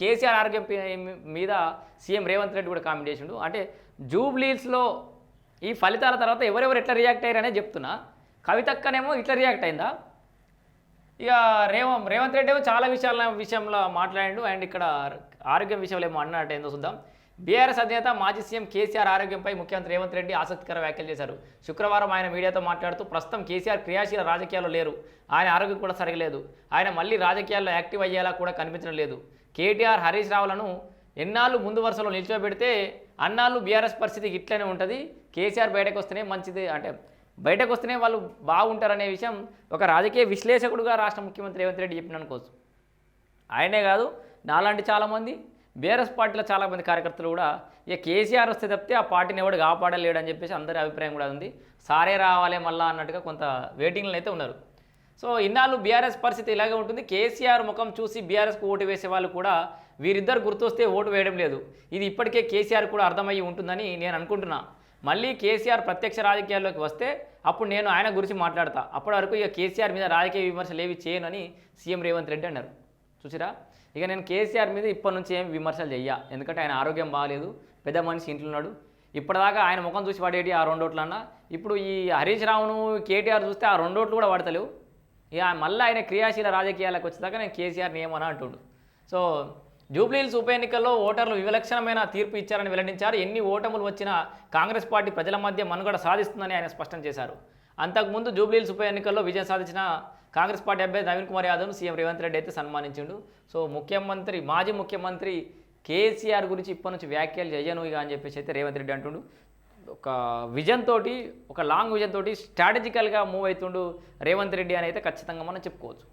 కేసీఆర్ ఆరోగ్యం మీద సీఎం రేవంత్ రెడ్డి కూడా కామెంట్ చేసిండు. అంటే జూబ్లీస్లో ఈ ఫలితాల తర్వాత ఎవరెవరు ఎట్లా రియాక్ట్ అయ్యారనే చెప్తున్నా. కవితక్కనేమో ఇట్లా రియాక్ట్ అయిందా? ఇక రేవం రేవంత్ రెడ్డి ఏమో చాలా విషయాల విషయంలో మాట్లాడిండు. అండ్ ఇక్కడ ఆరోగ్యం విషయంలో ఏమో అన్నట్టు ఏందో చూద్దాం. బీఆర్ఎస్ అధినేత మాజీ సీఎం కేసీఆర్ ఆరోగ్యంపై ముఖ్యమంత్రి రేవంత్ రెడ్డి ఆసక్తికర వ్యాఖ్యలు చేశారు. శుక్రవారం ఆయన మీడియాతో మాట్లాడుతూ ప్రస్తుతం కేసీఆర్ క్రియాశీల రాజకీయాల్లో లేరు. ఆయన ఆరోగ్యం కూడా సరిగలేదు. ఆయన మళ్ళీ రాజకీయాల్లో యాక్టివ్ అయ్యేలా కూడా కనిపించడం లేదు. కేటీఆర్ హరీష్ రావులను ఎన్నాళ్ళు ముందు వరుసలో నిల్చోబెడితే అన్నాళ్ళు బీఆర్ఎస్ పరిస్థితి ఇట్లనే ఉంటుంది. కేసీఆర్ బయటకు వస్తేనే మంచిది. అంటే బయటకు వస్తేనే వాళ్ళు బాగుంటారనే విషయం ఒక రాజకీయ విశ్లేషకుడుగా రాష్ట్ర ముఖ్యమంత్రి రేవంత్ రెడ్డి చెప్పిన అనుకోవచ్చు ఆయనే కాదు నాలాంటి చాలామంది బీఆర్ఎస్ పార్టీలో చాలామంది కార్యకర్తలు కూడా ఇక కేసీఆర్ వస్తే తప్పితే ఆ పార్టీని ఎవడు కాపాడలేడు అని చెప్పేసి అందరి అభిప్రాయం కూడా ఉంది. సారే రావాలి మళ్ళా అన్నట్టుగా కొంత వెయిటింగ్లో అయితే ఉన్నారు. సో ఇన్నాళ్ళు బీఆర్ఎస్ పరిస్థితి ఇలాగే ఉంటుంది. కేసీఆర్ ముఖం చూసి బీఆర్ఎస్కు ఓటు వేసే వాళ్ళు కూడా వీరిద్దరు గుర్తొస్తే ఓటు వేయడం లేదు. ఇది ఇప్పటికే కేసీఆర్ కూడా అర్థమయ్యి ఉంటుందని నేను అనుకుంటున్నా. మళ్ళీ కేసీఆర్ ప్రత్యక్ష రాజకీయాల్లోకి వస్తే అప్పుడు నేను ఆయన గురించి మాట్లాడతా. అప్పటి వరకు ఇక కేసీఆర్ మీద రాజకీయ విమర్శలు ఏవి చేయనని సీఎం రేవంత్ రెడ్డి అన్నారు. చూసిరా? ఇక నేను కేసీఆర్ మీద ఇప్పటి నుంచి ఏం విమర్శలు చెయ్యా. ఎందుకంటే ఆయన ఆరోగ్యం బాగాలేదు పెద్ద మనిషి ఇంట్లో ఉన్నాడు. ఇప్పటిదాకా ఆయన ముఖం చూసి పడేటి ఆ రెండోట్లన్నా ఇప్పుడు ఈ హరీష్ రావును కేటీఆర్ చూస్తే ఆ రెండోట్లు కూడా పడతలేవు ఇక మళ్ళీ ఆయన క్రియాశీల రాజకీయాలకు వచ్చేదాకా నేను కేసీఆర్ నియమన అంటుండు. సో జూబ్లీహిల్స్ ఉప ఎన్నికల్లో ఓటర్లు విలక్షణమైన తీర్పు ఇచ్చారని వెల్లడించారు. ఎన్ని ఓటములు వచ్చినా కాంగ్రెస్ పార్టీ ప్రజల మధ్య మనుగడ సాధిస్తుందని ఆయన స్పష్టం చేశారు. అంతకుముందు జూబ్లీహిల్స్ ఉప ఎన్నికల్లో విజయం సాధించిన కాంగ్రెస్ పార్టీ అభ్యర్థి నవీన్ కుమార్ యాదవ్ను సీఎం రేవంత్ రెడ్డి అయితే సన్మానించిండు. సో ముఖ్యమంత్రి మాజీ ముఖ్యమంత్రి కేసీఆర్ గురించి ఇప్పటి నుంచి వ్యాఖ్యలు చేయను ఇక అని చెప్పేసి అయితే రేవంత్ రెడ్డి అంటుండు. ఒక విజన్ తోటి ఒక లాంగ్ విజన్ తోటి స్ట్రాటజికల్గా మూవ్ అవుతుండు రేవంత్ రెడ్డి అని అయితే ఖచ్చితంగా మనం చెప్పుకోవచ్చు.